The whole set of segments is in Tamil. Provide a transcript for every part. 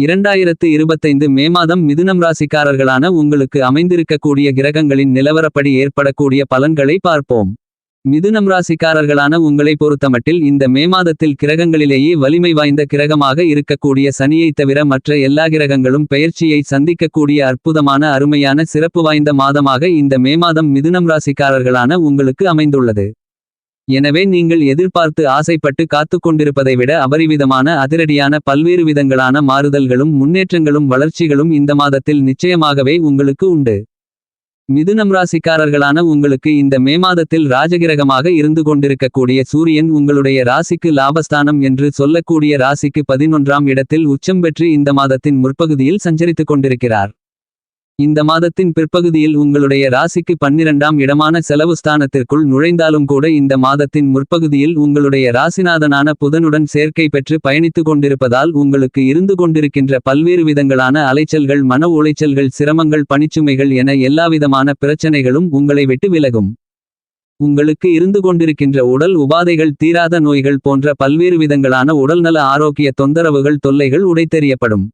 இரண்டாயிரத்து இருபத்தைந்து மே மாதம் மிதுனம் ராசிக்காரர்களான உங்களுக்கு அமைந்திருக்கக்கூடிய கிரகங்களின் நிலவரப்படி ஏற்படக்கூடிய பலன்களை பார்ப்போம். மிதுனம் ராசிக்காரர்களான உங்களை பொறுத்தமட்டில் இந்த மே மாதத்தில் கிரகங்களிலேயே வலிமை வாய்ந்த கிரகமாக இருக்கக்கூடிய சனியைத் தவிர மற்ற எல்லா கிரகங்களும் பெயர்ச்சியை சந்திக்கக்கூடிய அற்புதமான அருமையான சிறப்பு வாய்ந்த மாதமாக இந்த மே மாதம் மிதுனம் ராசிக்காரர்களான உங்களுக்கு அமைந்துள்ளது. எனவே நீங்கள் எதிர்பார்த்து ஆசைப்பட்டு காத்துக் கொண்டிருப்பதை விட அபரிவிதமான அதிரடியான பல்வேறு விதங்களான மாறுதல்களும் முன்னேற்றங்களும் வளர்ச்சிகளும் இந்த மாதத்தில் நிச்சயமாகவே உங்களுக்கு உண்டு. மிதுனம் ராசிக்காரர்களான உங்களுக்கு இந்த மே மாதத்தில் ராஜகிரகமாக இருந்து கொண்டிருக்கக்கூடிய சூரியன் உங்களுடைய ராசிக்கு லாபஸ்தானம் என்று சொல்லக்கூடிய ராசிக்கு பதினொன்றாம் இடத்தில் உச்சம் பெற்று இந்த மாதத்தின் முற்பகுதியில் சஞ்சரித்துக் கொண்டிருக்கிறார். இந்த மாதத்தின் பிற்பகுதியில் உங்களுடைய ராசிக்கு பன்னிரண்டாம் இடமான செலவு ஸ்தானத்திற்குள் நுழைந்தாலும் கூட இந்த மாதத்தின் முற்பகுதியில் உங்களுடைய ராசிநாதனான புதனுடன் சேர்க்கை பெற்று பயணித்துக் கொண்டிருப்பதால் உங்களுக்கு இருந்து கொண்டிருக்கின்ற பல்வேறு விதங்களான அலைச்சல்கள் மன உளைச்சல்கள் சிரமங்கள் பணிச்சுமைகள் என எல்லாவிதமான பிரச்சனைகளும் உங்களை விட்டு விலகும். உங்களுக்கு இருந்து கொண்டிருக்கின்ற உடல் உபாதைகள் தீராத நோய்கள் போன்ற பல்வேறு விதங்களான உடல்நல ஆரோக்கிய தொந்தரவுகள் தொல்லைகள் உடைத்தெறியப்படும்.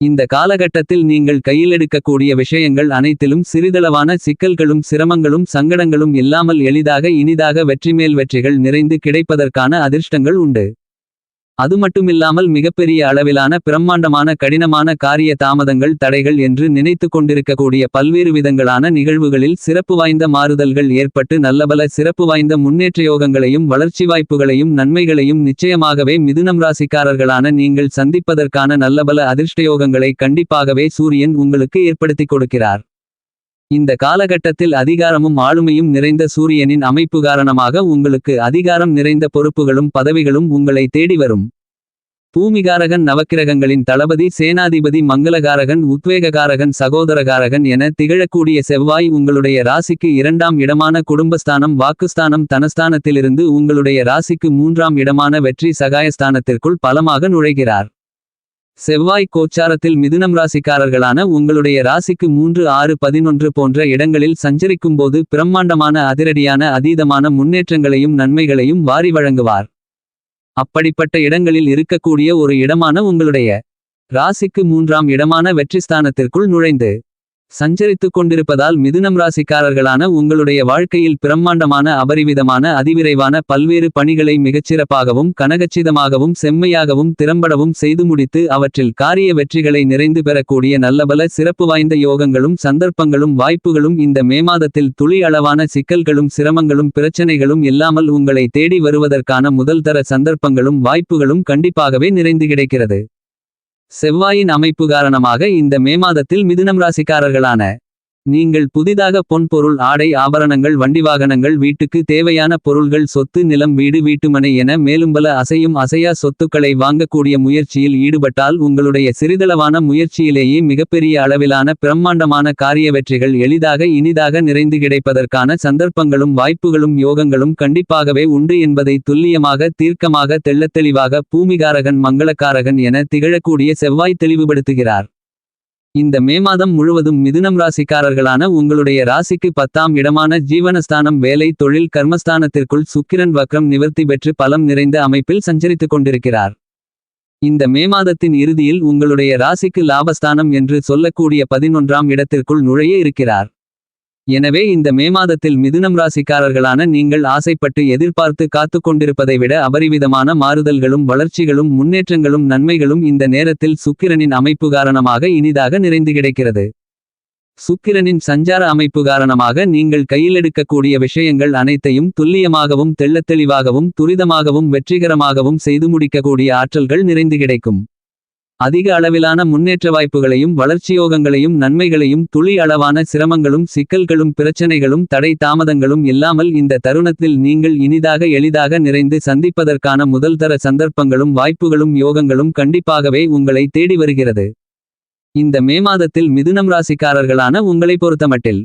இந்த காலகட்டத்தில் நீங்கள் கையிலெடுக்கக்கூடிய விஷயங்கள் அனைத்திலும் சிறிதளவான சிக்கல்களும் சிரமங்களும் சங்கடங்களும் இல்லாமல் எளிதாக இனிதாக வெற்றிமேல் வெற்றிகள் நிறைந்து கிடைப்பதற்கான அதிர்ஷ்டங்கள் உண்டு. அது மட்டுமில்லாமல் மிகப்பெரிய அளவிலான பிரம்மாண்டமான கடினமான காரிய தாமதங்கள் தடைகள் என்று நினைத்து கொண்டிருக்கக்கூடிய பல்வேறு விதங்களான நிகழ்வுகளில் சிறப்பு வாய்ந்த மாறுதல்கள் ஏற்பட்டு நல்லபல சிறப்பு வாய்ந்த முன்னேற்றயோகங்களையும் வளர்ச்சி வாய்ப்புகளையும் நன்மைகளையும் நிச்சயமாகவே மிதுனம் ராசிக்காரர்களான நீங்கள் சந்திப்பதற்கான நல்லபல அதிர்ஷ்டயோகங்களை கண்டிப்பாகவே சூரியன் உங்களுக்கு ஏற்படுத்திக் கொடுக்கிறார். இந்த காலகட்டத்தில் அதிகாரமும் ஆளுமையும் நிறைந்த சூரியனின் அமைப்பு காரணமாக உங்களுக்கு அதிகாரம் நிறைந்த பொறுப்புகளும் பதவிகளும் உங்களை தேடி வரும். பூமிகாரகன் நவக்கிரகங்களின் தளபதி சேனாதிபதி மங்களகாரகன் உத்வேககாரகன் சகோதரகாரகன் என திகழக்கூடிய செவ்வாய் உங்களுடைய ராசிக்கு இரண்டாம் இடமான குடும்பஸ்தானம் வாக்குஸ்தானம் தனஸ்தானத்திலிருந்து உங்களுடைய ராசிக்கு மூன்றாம் இடமான வெற்றி சகாயஸ்தானத்திற்குள் பலமாக நுழைகிறார். செவ்வாய் கோச்சாரத்தில் மிதுனம் ராசிக்காரர்களான உங்களுடைய ராசிக்கு மூன்று ஆறு பதினொன்று போன்ற இடங்களில் சஞ்சரிக்கும்போது பிரம்மாண்டமான அதிரடியான அதீதமான முன்னேற்றங்களையும் நன்மைகளையும் வாரி வழங்குவார். அப்படிப்பட்ட இடங்களில் இருக்கக்கூடிய ஒரு இடமான உங்களுடைய ராசிக்கு மூன்றாம் இடமான வெற்றிஸ்தானத்திற்குள் நுழைந்து சஞ்சரித்துக் கொண்டிருப்பதால் மிதுனம் ராசிக்காரர்களான உங்களுடைய வாழ்க்கையில் பிரம்மாண்டமான அபரிவிதமான அதிவிரைவான பல்வேறு பணிகளை மிகச்சிறப்பாகவும் கனகச்சிதமாகவும் செம்மையாகவும் திறம்படவும் செய்து முடித்து அவற்றில் காரிய வெற்றிகளை நிறைந்து பெறக்கூடிய நல்லபல சிறப்பு வாய்ந்த யோகங்களும் சந்தர்ப்பங்களும் வாய்ப்புகளும் இந்த மே மாதத்தில் துளி அளவான சிக்கல்களும் சிரமங்களும் பிரச்சனைகளும் இல்லாமல் உங்களை தேடி வருவதற்கான முதல்தர சந்தர்ப்பங்களும் வாய்ப்புகளும் கண்டிப்பாகவே நிறைந்து கிடைக்கிறது. செவ்வாயின் அமைப்பு காரணமாக இந்த மே மாதத்தில் மிதுனம் ராசிக்காரர்களான நீங்கள் புதிதாக பொன் பொருள் ஆடை ஆபரணங்கள் வண்டி வாகனங்கள் வீட்டுக்கு தேவையான பொருள்கள் சொத்து நிலம் வீடு வீட்டுமனை என மேலும்பல அசையும் அசையா சொத்துக்களை வாங்கக்கூடிய முயற்சியில் ஈடுபட்டால் உங்களுடைய சிறிதளவான முயற்சியிலேயே மிகப்பெரிய அளவிலான பிரம்மாண்டமான காரிய வெற்றிகள் எளிதாக இனிதாக நிறைந்து கிடைப்பதற்கான சந்தர்ப்பங்களும் வாய்ப்புகளும் யோகங்களும் கண்டிப்பாகவே உண்டு என்பதை துல்லியமாக தீர்க்கமாக தெள்ளத்தெளிவாக பூமிகாரகன் மங்களக்காரகன் என திகழக்கூடிய செவ்வாய் தெளிவுபடுத்துகிறார். இந்த மே மாதம் முழுவதும் மிதுனம் ராசிக்காரர்களான உங்களுடைய ராசிக்கு பத்தாம் இடமான ஜீவனஸ்தானம் வேலை தொழில் கர்மஸ்தானத்திற்குள் சுக்கிரன் வக்ரம் நிவர்த்தி பெற்று பலம் நிறைந்த அமைப்பில் சஞ்சரித்துக் கொண்டிருக்கிறார். இந்த மே மாதத்தின் இறுதியில் உங்களுடைய ராசிக்கு லாபஸ்தானம் என்று சொல்லக்கூடிய பதினொன்றாம் இடத்திற்குள் நுழைய இருக்கிறார். எனவே இந்த மே மாதத்தில் மிதுனம் ராசிக்காரர்களான நீங்கள் ஆசைப்பட்டு எதிர்பார்த்து காத்து கொண்டிருப்பதை விட அபரிவிதமான மாறுதல்களும் வளர்ச்சிகளும் முன்னேற்றங்களும் நன்மைகளும் இந்த நேரத்தில் சுக்கிரனின் அமைப்பு காரணமாக இனிதாக நிறைந்து கிடைக்கிறது. சுக்கிரனின் சஞ்சார அமைப்பு காரணமாக நீங்கள் கையிலெடுக்கக்கூடிய விஷயங்கள் அனைத்தையும் துல்லியமாகவும் தெள்ளத்தெளிவாகவும் துரிதமாகவும் வெற்றிகரமாகவும் செய்து முடிக்கக்கூடிய ஆற்றல்கள் நிறைந்து கிடைக்கும். அதிக அளவிலான முன்னேற்ற வாய்ப்புகளையும் வளர்ச்சியோகங்களையும் நன்மைகளையும் துளி அளவான சிரமங்களும் சிக்கல்களும் பிரச்சனைகளும் தடை தாமதங்களும் இல்லாமல் இந்த தருணத்தில் நீங்கள் இனிதாக எளிதாக நிறைந்து சந்திப்பதற்கான முதல்தர சந்தர்ப்பங்களும் வாய்ப்புகளும் யோகங்களும் கண்டிப்பாகவே உங்களை தேடி வருகிறது. இந்த மே மாதத்தில் மிதுனம் ராசிக்காரர்களான உங்களை பொறுத்தமட்டில்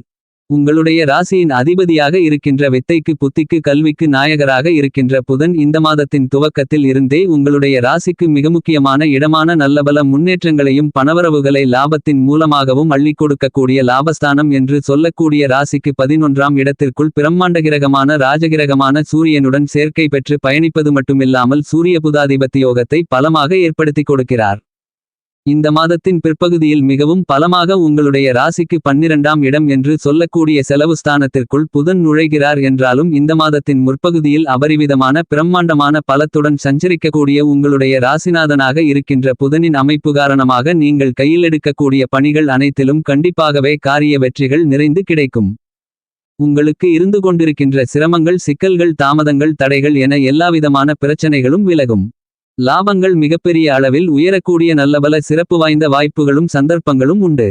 உங்களுடைய ராசியின் அதிபதியாக இருக்கின்ற வித்தைக்கு புத்திக்கு கல்விக்கு நாயகராக இருக்கின்ற புதன் இந்த மாதத்தின் துவக்கத்தில் இருந்தே உங்களுடைய ராசிக்கு மிக முக்கியமான இடமான நல்லபல முன்னேற்றங்களையும் பணவரவுகளை லாபத்தின் மூலமாகவும் அள்ளிக் கொடுக்கக்கூடிய லாபஸ்தானம் என்று சொல்லக்கூடிய ராசிக்கு பதினொன்றாம் இடத்திற்குள் பிரம்மாண்டகிரகமான ராஜகிரகமான சூரியனுடன் சேர்க்கை பெற்று பயணிப்பது மட்டுமில்லாமல் சூரிய புதாதிபத்தியோகத்தை பலமாக ஏற்படுத்திக் கொடுக்கிறார். இந்த மாதத்தின் பிற்பகுதியில் மிகவும் பலமாக உங்களுடைய ராசிக்கு பன்னிரண்டாம் இடம் என்று சொல்லக்கூடிய செலவு ஸ்தானத்திற்குள் புதன் நுழைகிறார் என்றாலும் இந்த மாதத்தின் முற்பகுதியில் அபரிவிதமான பிரம்மாண்டமான பலத்துடன் சஞ்சரிக்கக்கூடிய உங்களுடைய ராசிநாதனாக இருக்கின்ற புதனின் அமைப்பு காரணமாக நீங்கள் கையில் எடுக்கக்கூடிய பணிகள் அனைத்திலும் கண்டிப்பாகவே காரிய வெற்றிகள் நிறைந்து கிடைக்கும். உங்களுக்கு இருந்து கொண்டிருக்கின்ற சிரமங்கள் சிக்கல்கள் தாமதங்கள் தடைகள் என எல்லாவிதமான பிரச்சனைகளும் விலகும். லாபங்கள் மிகப்பெரிய அளவில் உயரக்கூடிய நல்லபல சிறப்பு வாய்ந்த வாய்ப்புகளும் சந்தர்ப்பங்களும் உண்டு.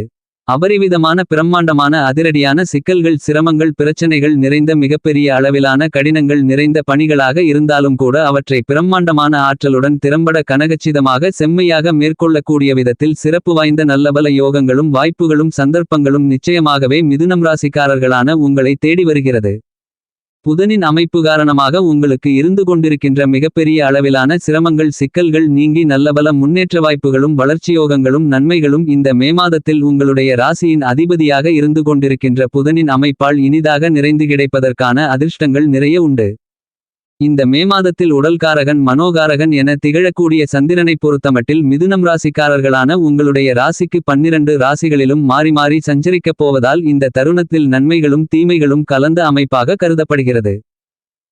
அபரிவிதமான பிரம்மாண்டமான அதிரடியான சிக்கல்கள் சிரமங்கள் பிரச்சனைகள் நிறைந்த மிகப்பெரிய அளவிலான கடினங்கள் நிறைந்த பணிகளாக இருந்தாலும் கூட அவற்றை பிரம்மாண்டமான ஆற்றலுடன் திறம்பட கனகச்சிதமாக செம்மையாக மேற்கொள்ளக்கூடிய விதத்தில் சிறப்பு வாய்ந்த நல்லபல யோகங்களும் வாய்ப்புகளும் சந்தர்ப்பங்களும் நிச்சயமாகவே மிதுனம் ராசிக்காரர்களான உங்களை தேடி வருகிறது. புதனின் அமைப்பு காரணமாக உங்களுக்கு இருந்து கொண்டிருக்கின்ற மிகப்பெரிய அளவிலான சிரமங்கள் சிக்கல்கள் நீங்கி நல்லபல முன்னேற்ற வாய்ப்புகளும் வளர்ச்சியோகங்களும் நன்மைகளும் இந்த மே மாதத்தில் உங்களுடைய ராசியின் அதிபதியாக இருந்து கொண்டிருக்கின்ற புதனின் அமைப்பால் இனிதாக நிறைந்து கிடைப்பதற்கான அதிர்ஷ்டங்கள் நிறைய உண்டு. இந்த மே மாதத்தில் உடல்காரகன் மனோகாரகன் என திகழக்கூடிய சந்திரனை பொறுத்தமட்டில் மிதுனம் ராசிக்காரர்களான உங்களுடைய ராசிக்கு பன்னிரண்டு ராசிகளிலும் மாறி மாறி சஞ்சரிக்கப் போவதால் இந்த தருணத்தில் நன்மைகளும் தீமைகளும் கலந்த அமைப்பாக கருதப்படுகிறது.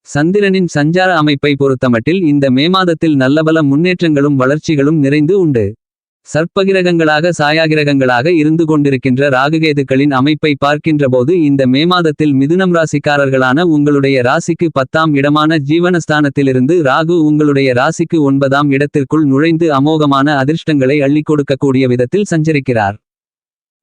சந்திரனின் சஞ்சார அமைப்பை பொறுத்தமட்டில் இந்த மே மாதத்தில் நல்லபல முன்னேற்றங்களும் வளர்ச்சிகளும் நிறைந்து உண்டு. சர்ப்பகிரகங்களாக சாயாகிரகங்களாக இருந்து கொண்டிருக்கின்ற ராகுகேதுக்களின் அமைப்பை பார்க்கின்றபோது இந்த மே மாதத்தில் மிதுனம் ராசிக்காரர்களான உங்களுடைய ராசிக்கு பத்தாம் இடமான ஜீவனஸ்தானத்திலிருந்து ராகு உங்களுடைய ராசிக்கு ஒன்பதாம் இடத்திற்குள் நுழைந்து அமோகமான அதிர்ஷ்டங்களை அள்ளிக் கொடுக்கக்கூடிய விதத்தில் சஞ்சரிக்கிறார்.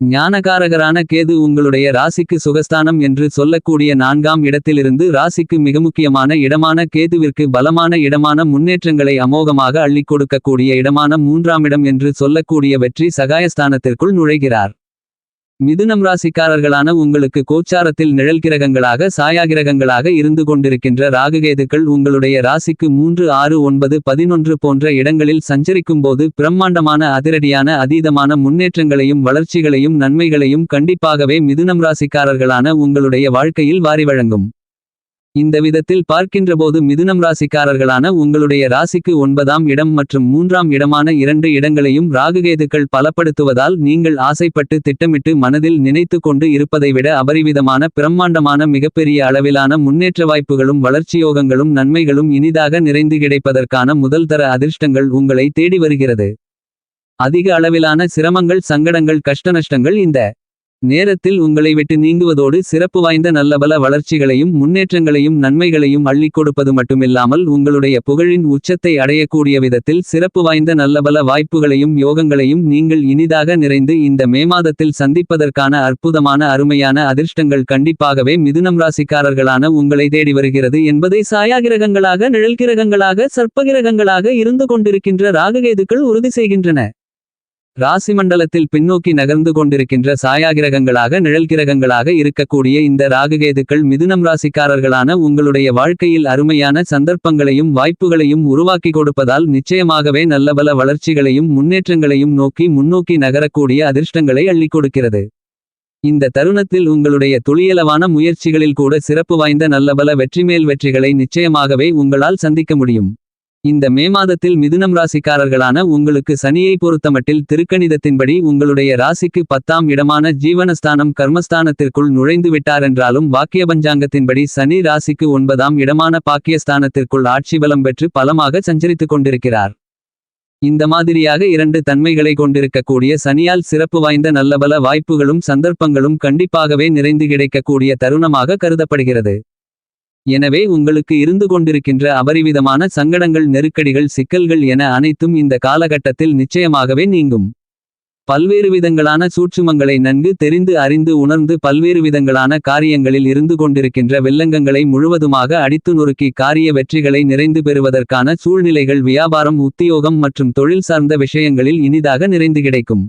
ஞானகாரகரான கேது உங்களுடைய ராசிக்கு சுகஸ்தானம் என்று சொல்லக்கூடிய நான்காம் இடத்திலிருந்து ராசிக்கு மிக முக்கியமான இடமான கேதுவிற்கு பலமான இடமான முன்னேற்றங்களை அமோகமாக அள்ளிக் கொடுக்கக்கூடிய இடமான மூன்றாம் இடம் என்று சொல்லக்கூடிய வெற்றி சகாயஸ்தானத்திற்குள் நுழைகிறார். மிதுனம் ராசிக்காரர்களான உங்களுக்கு கோச்சாரத்தில் நிழல் கிரகங்களாக சாயாகிரகங்களாக இருந்து கொண்டிருக்கின்ற ராகுகேதுக்கள் உங்களுடைய ராசிக்கு மூன்று ஆறு ஒன்பது பதினொன்று போன்ற இடங்களில் சஞ்சரிக்கும்போது பிரம்மாண்டமான அதிரடியான அதீதமான முன்னேற்றங்களையும் வளர்ச்சிகளையும் நன்மைகளையும் கண்டிப்பாகவே மிதுனம் ராசிக்காரர்களான உங்களுடைய வாழ்க்கையில் வாரி வழங்கும் இந்த விதத்தில் பார்க்கின்றபோது மிதுனம் ராசிக்காரர்களான உங்களுடைய ராசிக்கு ஒன்பதாம் இடம் மற்றும் மூன்றாம் இடமான இரண்டு இடங்களையும் ராகுகேதுக்கள் பலப்படுத்துவதால் நீங்கள் ஆசைப்பட்டு திட்டமிட்டு மனதில் நினைத்து கொண்டு இருப்பதை விட அபரிவிதமான பிரம்மாண்டமான மிகப்பெரிய அளவிலான முன்னேற்ற வாய்ப்புகளும் வளர்ச்சியோகங்களும் நன்மைகளும் இனிதாக நிறைந்து கிடைப்பதற்கான முதல் தர அதிர்ஷ்டங்கள் உங்களை தேடி வருகிறது. அதிக அளவிலான சிரமங்கள் சங்கடங்கள் கஷ்டநஷ்டங்கள் இந்த நேரத்தில் உங்களை விட்டு நீங்குவதோடு சிறப்பு வாய்ந்த நல்லபல வளர்ச்சிகளையும் முன்னேற்றங்களையும் நன்மைகளையும் அள்ளிக் கொடுப்பது மட்டுமில்லாமல் உங்களுடைய புகழின் உச்சத்தை அடையக்கூடிய விதத்தில் சிறப்பு வாய்ந்த நல்லபல வாய்ப்புகளையும் யோகங்களையும் நீங்கள் இனிதாக நிறைந்து இந்த மே மாதத்தில் சந்திப்பதற்கான அற்புதமான அருமையான அதிர்ஷ்டங்கள் கண்டிப்பாகவே மிதுனம் ராசிக்காரர்களான உங்களை தேடி வருகிறது என்பதை சாயாகிரகங்களாக நிழல்கிரகங்களாக சர்ப்பகிரகங்களாக இருந்து கொண்டிருக்கின்ற ராககேதுக்கள் உறுதி செய்கின்றன. ராசி மண்டலத்தில் பின்னோக்கி நகர்ந்து கொண்டிருக்கின்ற சாயாகிரகங்களாக நிழல்கிரகங்களாக இருக்கக்கூடிய இந்த ராகுகேதுக்கள் மிதுனம் ராசிக்காரர்களான உங்களுடைய வாழ்க்கையில் அருமையான சந்தர்ப்பங்களையும் வாய்ப்புகளையும் உருவாக்கி கொடுப்பதால் நிச்சயமாகவே நல்லபல வளர்ச்சிகளையும் முன்னேற்றங்களையும் நோக்கி முன்னோக்கி நகரக்கூடிய அதிர்ஷ்டங்களை அள்ளி கொடுக்கிறது. இந்த தருணத்தில் உங்களுடைய துளியளவான முயற்சிகளில் கூட சிறப்பு வாய்ந்த நல்லபல வெற்றிமேல் வெற்றிகளை நிச்சயமாகவே உங்களால் சந்திக்க முடியும். இந்த மே மாதத்தில் மிதுனம் ராசிக்காரர்களான உங்களுக்கு சனியை பொறுத்தமட்டில் திருக்கணிதத்தின்படி உங்களுடைய ராசிக்கு பத்தாம் இடமான ஜீவனஸ்தானம் கர்மஸ்தானத்திற்குள் நுழைந்து விட்டாரென்றாலும் வாக்கிய பஞ்சாங்கத்தின்படி சனி ராசிக்கு ஒன்பதாம் இடமான பாக்கியஸ்தானத்திற்குள் ஆட்சி பலம் பெற்று பலமாக சஞ்சரித்துக் கொண்டிருக்கிறார். இந்த மாதிரியாக இரண்டு தன்மைகளை கொண்டிருக்கக்கூடிய சனியால் சிறப்பு வாய்ந்த நல்லபல வாய்ப்புகளும் சந்தர்ப்பங்களும் கண்டிப்பாகவே நிறைந்து கிடைக்கக்கூடிய தருணமாக கருதப்படுகிறது. எனவே உங்களுக்கு இருந்து கொண்டிருக்கின்ற அபரிவிதமான சங்கடங்கள் நெருக்கடிகள் சிக்கல்கள் என அனைத்தும் இந்த காலகட்டத்தில் நிச்சயமாகவே நீங்கும். பல்வேறு விதங்களான சூட்சுமங்களை நன்கு தெரிந்து அறிந்து உணர்ந்து பல்வேறு விதங்களான காரியங்களில் இருந்து கொண்டிருக்கின்ற வெள்ளங்கங்களை முழுவதுமாக அடித்து நொறுக்கி காரிய வெற்றிகளை நிறைந்து பெறுவதற்கான சூழ்நிலைகள் வியாபாரம் உத்தியோகம் மற்றும் தொழில் சார்ந்த விஷயங்களில் இனிதாக நிறைந்து கிடைக்கும்.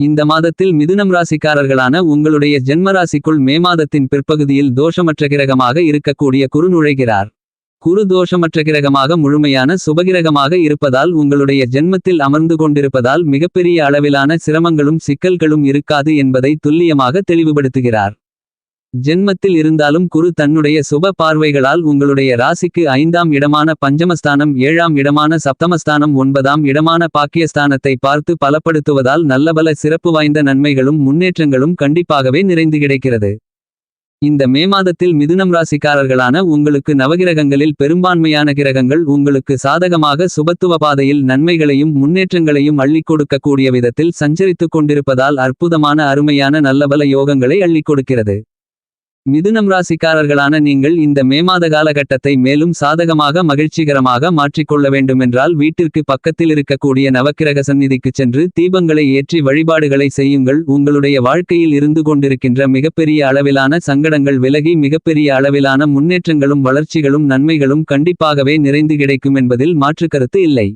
இந்த மாதத்தில் மிதுனம் ராசிக்காரர்களான உங்களுடைய ஜென்மராசிக்குள் மே மாதத்தின் பிற்பகுதியில் தோஷமற்ற கிரகமாக இருக்கக்கூடிய குரு நுழைகிறார். குரு தோஷமற்ற கிரகமாக முழுமையான சுபகிரகமாக இருப்பதால் உங்களுடைய ஜென்மத்தில் அமர்ந்து கொண்டிருப்பதால் மிகப்பெரிய அளவிலான சிரமங்களும் சிக்கல்களும் இருக்காது என்பதை துல்லியமாக தெளிவுபடுத்துகிறார். ஜென்மத்தில் இருந்தாலும் குரு தன்னுடைய சுப பார்வைகளால் உங்களுடைய ராசிக்கு ஐந்தாம் இடமான பஞ்சமஸ்தானம் ஏழாம் இடமான சப்தமஸ்தானம் ஒன்பதாம் இடமான பாக்கியஸ்தானத்தை பார்த்து பலப்படுத்துவதால் நல்லபல சிறப்பு வாய்ந்த நன்மைகளும் முன்னேற்றங்களும் கண்டிப்பாகவே நிறைந்து கிடைக்கிறது. இந்த மே மாதத்தில் மிதுனம் ராசிக்காரர்களான உங்களுக்கு நவகிரகங்களில் பெரும்பான்மையான கிரகங்கள் உங்களுக்கு சாதகமாக சுபத்துவ பாதையில் நன்மைகளையும் முன்னேற்றங்களையும் அள்ளிக் கொடுக்கக்கூடிய விதத்தில் சஞ்சரித்துக் கொண்டிருப்பதால் அற்புதமான அருமையான நல்லபல யோகங்களை அள்ளிக் கொடுக்கிறது. மிதுனம் ராசிக்காரர்களான நீங்கள் இந்த மேமாத காலகட்டத்தை மேலும் சாதகமாக மகிழ்ச்சிகரமாக மாற்றிக்கொள்ள வேண்டுமென்றால் வீட்டிற்கு பக்கத்தில் இருக்கக்கூடிய நவக்கிரக சந்நிதிக்குச் சென்று தீபங்களை ஏற்றி வழிபாடுகளை செய்யுங்கள். உங்களுடைய வாழ்க்கையில் இருந்து கொண்டிருக்கின்ற மிகப்பெரிய அளவிலான சங்கடங்கள் விலகி மிகப்பெரிய அளவிலான முன்னேற்றங்களும் வளர்ச்சிகளும் நன்மைகளும் கண்டிப்பாகவே நிறைந்து கிடைக்கும் என்பதில் மாற்றுக்கருத்து இல்லை.